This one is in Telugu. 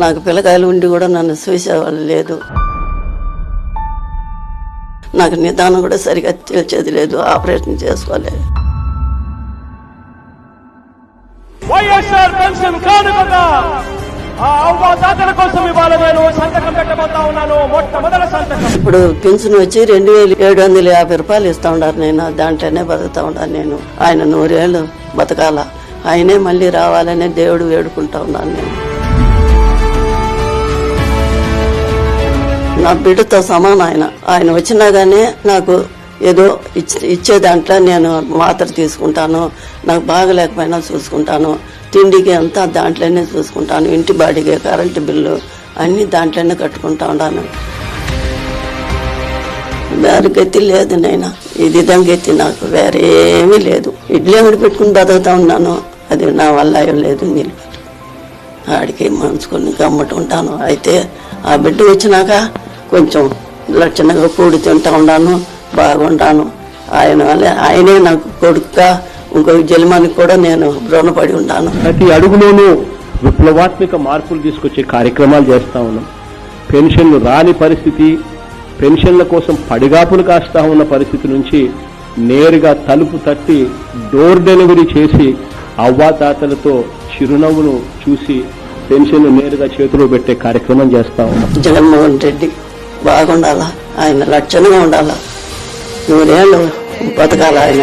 నాకు పిల్లకాయలు ఉండి కూడా నన్ను చూసేవాళ్ళు లేదు. నాకు నిదానం కూడా సరిగా తెలిసేది లేదు ఆపరేషన్ చేసుకోలేదు. వైఎస్ఆర్ పెన్షన్ మొట్టమొదటి సంతకం. ఇప్పుడు పింఛన్ వచ్చి రెండు వేలు ఏడు వందల యాభై రూపాయలు ఇస్తా ఉండారు నేను. దాంట్లోనే బతుకుతా ఉన్నాను నేను. ఆయన నూరేళ్ళు బతకాల. ఆయనే మళ్ళీ రావాలనే దేవుడు వేడుకుంటా ఉన్నాను నేను. నా బిడ్డతో సమానం ఆయన. ఆయన వచ్చినా గానీ నాకు ఏదో ఇచ్చే ఇచ్చే దాంట్లో నేను మాత్ర తీసుకుంటాను నాకు బాగలేకపోయినా చూసుకుంటాను. తిండికి అంతా దాంట్లోనే చూసుకుంటాను. ఇంటి బాడీకి కరెంటు బిల్లు అన్ని దాంట్లోనే కట్టుకుంటా ఉన్నాను. వేరే గతి లేదు నైనా ఇది గతి నాకు వేరే ఏమీ లేదు. ఇడ్లీ అంగడి పెట్టుకుని బతుకుతా ఉన్నాను. అది నా వల్ల ఏం లేదు నిలబెట్టు ఆడికి మంచుకొని గమ్మట ఉంటాను. అయితే ఆ బిడ్డ వచ్చినాక కొంచెం లక్షణంగా కూడి తింటా ఉన్నాను బాగుంటాను ఆయన వల్ల ఆయనే నాకు కొడుకుగా ఇంకో జన్మానికి కూడా నేను రుణపడి ఉన్నాను ప్రతి అడుగులోనూ విప్లవాత్మక మార్పులు తీసుకొచ్చే కార్యక్రమాలు చేస్తా ఉన్నాం. పెన్షన్లు రాని పరిస్థితి పెన్షన్ల కోసం పడిగాపులు కాస్తా ఉన్న పరిస్థితి నుంచి నేరుగా తలుపు తట్టి డోర్ డెలివరీ చేసి అవ్వాతాతలతో చిరునవ్వును చూసి పెన్షన్లు నేరుగా చేతిలో పెట్టే కార్యక్రమం చేస్తా ఉన్నాం. జగన్మోహన్ రెడ్డి బాగుండాలా? ఆయన లక్షణంగా ఉండాలా? నూరేళ్ళు బతకాల ఆయన?